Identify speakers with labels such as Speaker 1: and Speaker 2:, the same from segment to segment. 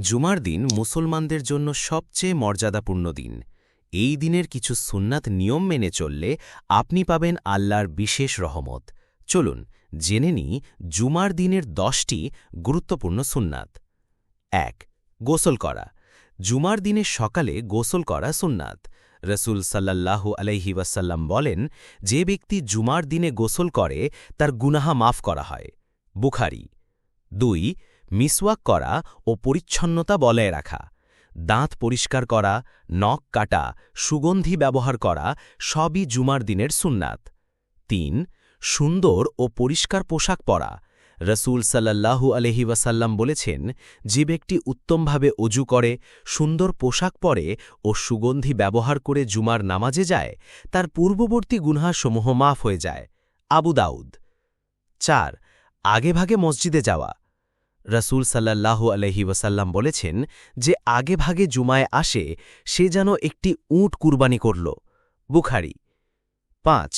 Speaker 1: জুমার দিন মুসলমানদের জন্য সবচেয়ে মর্যাদাপূর্ণ দিন। এই দিনের কিছু সুন্নাত নিয়ম মেনে চললে আপনি পাবেন আল্লাহর বিশেষ রহমত। চলুন, জেনে নিই জুমার দিনের দশটি গুরুত্বপূর্ণ সুন্নাত। এক, গোসল করা। জুমার দিনে সকালে গোসল করা সুন্নাত। রসুল সাল্লাল্লাহু আলাইহি ওয়াসাল্লাম বলেন, যে ব্যক্তি জুমার দিনে গোসল করে, তার গুনাহা মাফ করা হয়। বুখারি। দুই মিসওয়াক করা ও পরিচ্ছন্নতা বজায় রাখা। দাঁত পরিষ্কার করা, নখ কাটা, সুগন্ধি ব্যবহার করা সবই জুমার দিনের সুন্নাত। তিন, সুন্দর ও পরিষ্কার পোশাক পরা। রসুল সাল্লাল্লাহু আলহি ওয়াসাল্লাম বলেছেন, যে ব্যক্তি উত্তমভাবে অজু করে, সুন্দর পোশাক পরে ও সুগন্ধি ব্যবহার করে জুমার নামাজে যায়, তার পূর্ববর্তী গুনহাসমূহ মাফ হয়ে যায়। আবু দাউদ। চার আগেভাগে মসজিদে যাওয়া। রসুল সাল্লাল্লাহু আলহি ওয়াসাল্লাম বলেছেন যে আগে ভাগে জুমায় আসে, সে যেন একটি উঁট কুরবানি করল। বুখারি। পাঁচ,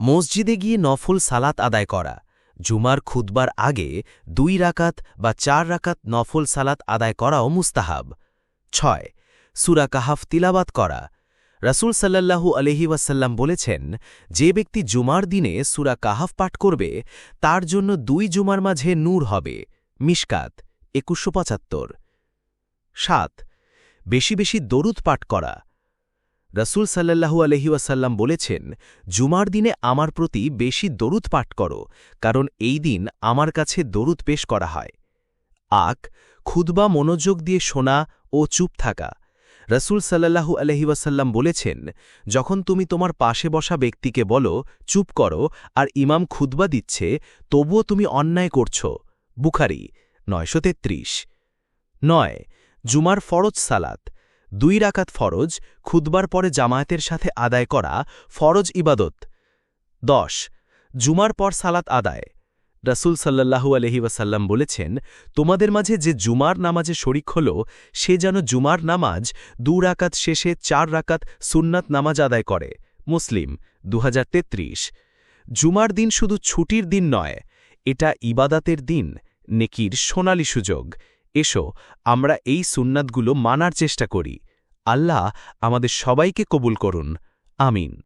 Speaker 1: মসজিদে গিয়ে নফল সালাত আদায় করা। জুমার খুদবার আগে দুই রাকাত বা চার রাকাত নফল সালাত আদায় করাও মুস্তাহাব। ছয়, সুরা কাহাফ তিলাবাত করা। রাসুল সাল্লাল্লাহু আলহি ওয়াসাল্লাম বলেছেন, যে ব্যক্তি জুমার দিনে সুরা কাহাফ পাঠ করবে, তার জন্য দুই জুমার মাঝে নূর হবে। মিশকাত, একুশশো পঁচাত্তর। সাত, বেশি বেশি দরুদ পাঠ করা। রসুল সাল্লাহু আলহিউসাল্লাম বলেছেন, জুমার দিনে আমার প্রতি বেশি দরুদ পাঠ করো, কারণ এই দিন আমার কাছে দরুদ পেশ করা হয়। আক খুদবা মনোযোগ দিয়ে শোনা ও চুপ থাকা। রসুল সাল্লাহু আলহিউসাল্লাম বলেছেন, যখন তুমি তোমার পাশে বসা ব্যক্তিকে বলো, চুপ করো, আর ইমাম খুদবা দিচ্ছে, তবুও তুমি অন্যায় করছ বুখারি, নয়শো তেত্রিশ। নয়, জুমার ফরজ সালাত। দুই রাকাত ফরজ খুদবার পরে জামায়াতের সাথে আদায় করা ফরজ ইবাদত। দশ, জুমার পর সালাত আদায়। রাসুল সাল্লাহু আলহি ওয়াসাল্লাম বলেছেন, তোমাদের মাঝে যে জুমার নামাজে শরিক হল, সে যেন জুমার নামাজ দু রাকাত শেষে চার রাকাত সুন্নাত নামাজ আদায় করে। মুসলিম দু হাজার তেত্রিশ। জুমার দিন শুধু ছুটির দিন নয়, এটা ইবাদাতের দিন। নেকির সোনালি সুযোগ। এসো, আমরা এই সুন্নাতগুলো মানার চেষ্টা করি। আল্লাহ আমাদের সবাইকে কবুল করুন। আমিন।